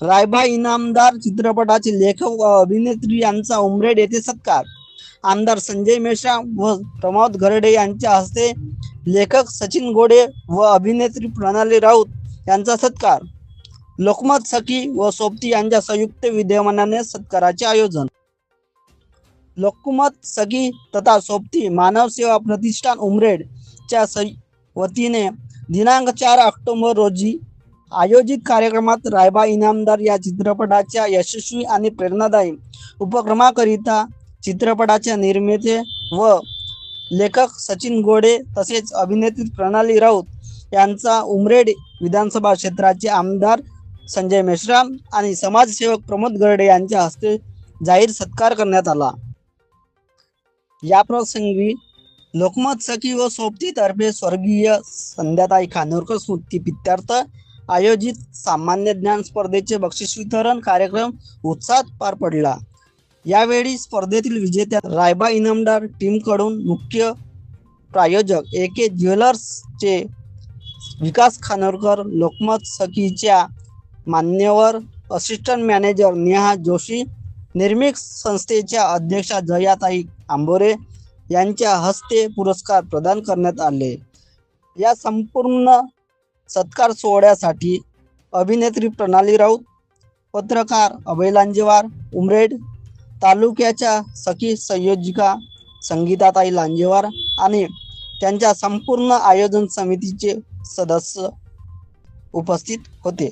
रायबा इनामदार चित्रपटाचे लेखक व अभिनेत्री यांचा उमरेड येथे सत्कार. आमदार संजय मेश्राम व प्रमोद घरडे यांच्या हस्ते लेखक सचिन गोडे व अभिनेत्री प्रणाली राऊत यांचा सत्कार. लोकमत सखी व सोबती यांच्या संयुक्त विद्यमानाने सत्काराचे आयोजन. लोकमत सखी तथा सोबती मानव सेवा प्रतिष्ठान उमरेड च्या वतीने दिनांक चार ऑक्टोबर रोजी आयोजित कार्यक्रमात रायबा इनामदार या चित्रपटाच्या यशस्वी आणि प्रेरणादायी उपक्रमाकरिता चित्रपटाच्या निर्माते व लेखक सचिन गोडे तसेच अभिनेत्री प्रणाली राऊत यांचा उमरेड विधानसभा क्षेत्राचे आमदार संजय मेश्राम आणि समाजसेवक प्रमोद गरडे यांच्या हस्ते जाहीर सत्कार करण्यात आला. या प्रसंगी लोकमत सखी व सोबतीतर्फे स्वर्गीय संध्याताई खानोरकर स्मृती पित्यार्थ आयोजित सामान्य ज्ञान स्पर्धेचे बक्षीस वितरण कार्यक्रम उत्साहात पार पडला. यावेळी स्पर्धेतील विजेत्या रायबा इनामदार टीमकडून मुख्य प्रायोजक ए के ज्वेलर्सचे विकास खानोरकर लोकमत सखीच्या मान्यवर असिस्टंट मॅनेजर नेहा जोशी निर्मिक संस्थेच्या अध्यक्षा जयाताई आंबोरे यांच्या हस्ते पुरस्कार प्रदान करण्यात आले. या संपूर्ण सत्कार सोहळ्यासाठी अभिनेत्री प्रणाली राऊत पत्रकार अभय लांजेवार उमरेड तालुक्याच्या सखी संयोजिका संगीताताई लांजेवार आणि त्यांच्या संपूर्ण आयोजन समितीचे सदस्य उपस्थित होते.